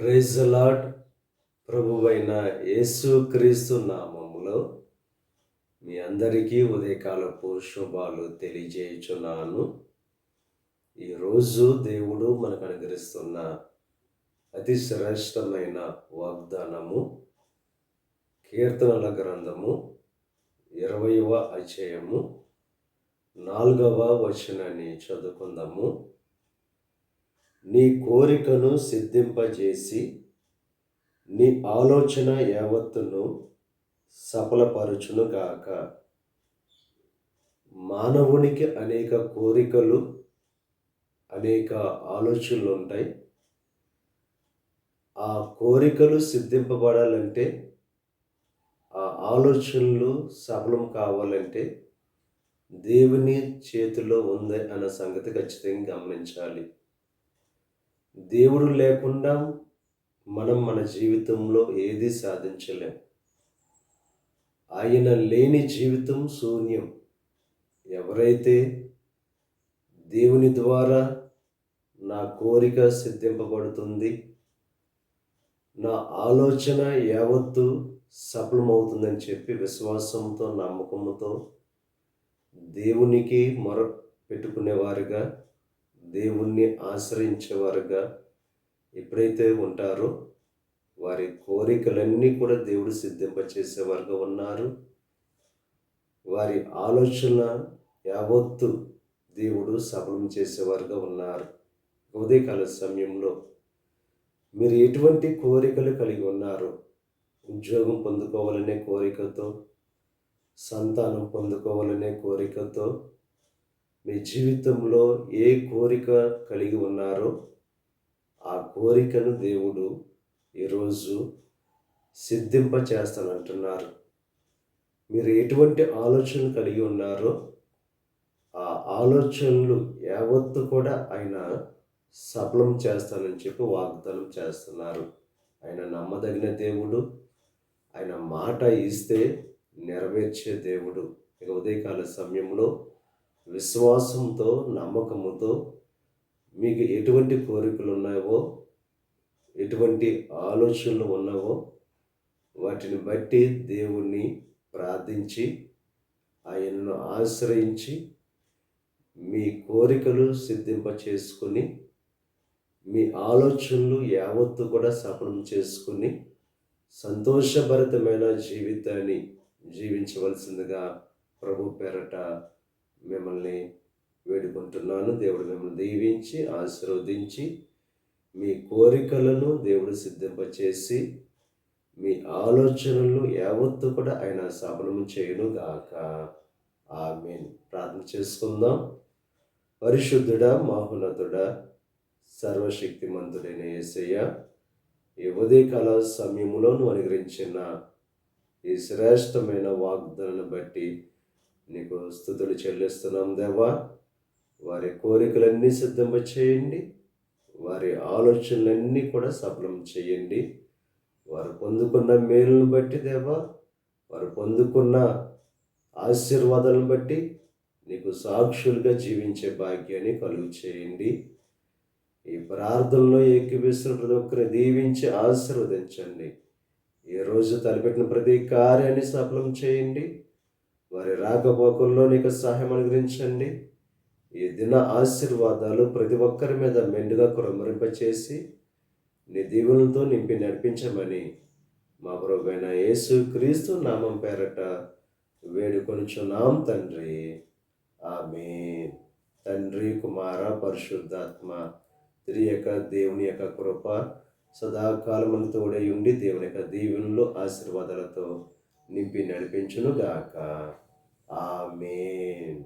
Praise lord ప్రభువైన యేసు క్రీస్తు నామములో మీ అందరికీ ఉదయకాలపు శుభాలు తెలియజేయుచున్నాను. ఈరోజు దేవుడు మనకు అనుగ్రహిస్తున్న అతి శ్రేష్టమైన వాగ్దానము కీర్తనల గ్రంథము ఇరవయవ అధ్యాయము నాలుగవ వచనాన్ని చదువుకుందాము. నీ కోరికను సిద్ధింపజేసి నీ ఆలోచన యావత్తును సఫలపరచునుగాక. మానవునికి అనేక కోరికలు అనేక ఆలోచనలు ఉంటాయి ఆ కోరికలు సిద్ధింపబడాలంటే ఆ ఆలోచనలు సఫలం కావాలంటే దేవుని చేతిలో ఉంది అన్న సంగతి ఖచ్చితంగా గమనించాలి. దేవుడు లేకుండా మనం మన జీవితంలో ఏది సాధించలేం. ఆయన లేని జీవితం శూన్యం. ఎవరైతే దేవుని ద్వారా నా కోరిక సిద్ధింపబడుతుంది నా ఆలోచన యావత్తు సఫలమవుతుందని చెప్పి విశ్వాసంతో నమ్మకంతో దేవునికి మొర పెట్టుకునేవారుగా దేవుణ్ణి ఆశ్రయించేవారుగా ఎప్పుడైతే ఉంటారో వారి కోరికలన్నీ కూడా దేవుడు సిద్ధింపచేసేవారుగా ఉన్నారు. వారి ఆలోచన యావత్తు దేవుడు సఫలం చేసేవారుగా ఉన్నారు. ఉదయకాల సమయంలో మీరు ఎటువంటి కోరికలు కలిగి ఉన్నారు ఉద్యోగం పొందుకోవాలనే కోరికతో సంతానం పొందుకోవాలనే కోరికతో మీ జీవితంలో ఏ కోరిక కలిగి ఉన్నారో ఆ కోరికను దేవుడు ఈరోజు సిద్ధింప చేస్తానంటున్నారు మీరు ఎటువంటి ఆలోచనలు కలిగి ఉన్నారో ఆ ఆలోచనలు యావత్తు కూడా ఆయన సఫలం చేస్తానని చెప్పి వాగ్దానం చేస్తున్నారు. ఆయన నమ్మదగిన దేవుడు ఆయన మాట ఇస్తే నెరవేర్చే దేవుడు. ఇక ఉదయకాల సమయంలో విశ్వాసంతో నమ్మకముతో మీకు ఎటువంటి కోరికలు ఉన్నాయో ఎటువంటి ఆలోచనలు ఉన్నావో వాటిని బట్టి దేవుణ్ణి ప్రార్థించి ఆయనను ఆశ్రయించి మీ కోరికలు సిద్ధింప చేసుకుని మీ ఆలోచనలు యావత్తు కూడా సఫలం చేసుకుని సంతోషభరితమైన జీవితాన్ని జీవించవలసిందిగా ప్రభు పేరట మిమ్మల్ని వేడుకుంటున్నాను. దేవుడు మిమ్మల్ని దీవించి ఆశీర్వదించి మీ కోరికలను దేవుడు సిద్ధింపచేసి మీ ఆలోచనలు యావత్తు కూడా ఆయన సఫలం చేయను గాక. ఆమె ప్రార్థన చేసుకుందాం. పరిశుద్ధుడ మహోన్నతుడ సర్వశక్తిమంతుడైన ఏసయ్య ఈ ఉదయకాల సమయంలో నువ్వు అనుగ్రహించిన ఈ శ్రేష్టమైన వాగ్దానాన్ని బట్టి నీకు స్థుతులు చెల్లిస్తున్నాం దేవా. వారి కోరికలన్నీ సిద్ధంప చేయండి. వారి ఆలోచనలన్నీ కూడా సఫలం చేయండి. వారు పొందుకున్న మేలును బట్టి దేవా వారు పొందుకున్న ఆశీర్వాదాలను బట్టి నీకు సాక్షులుగా జీవించే భాగ్యాన్ని కలుగు చేయండి. ఈ ప్రార్థనలో ఏకీపిస్తున్న ప్రతి ఒక్కరిని దీవించి ఆశీర్వదించండి. ఈ రోజు తలపెట్టిన ప్రతి కార్యాన్ని సఫలం చేయండి. వారి రాకపోకల్లో నీకు సహాయం అనుగ్రహించండి. ఈ దిన ఆశీర్వాదాలు ప్రతి ఒక్కరి మీద మెండుగా కురమరింపచేసి నీ దీవులతో నింపి నడిపించమని మా ప్రభువైన యేసు క్రీస్తు నామం పేరట వేడుకొనుచున్నాం తండ్రి. ఆమె తండ్రి కుమార పరిశుద్ధాత్మ త్రి యొక్క దేవుని యొక్క కృప సదాకాలమును తోడై ఉండి దేవుని యొక్క దీవెనలు ఆశీర్వాదాలతో నింపి నడిపించునుగాక. గాక ఆమెన్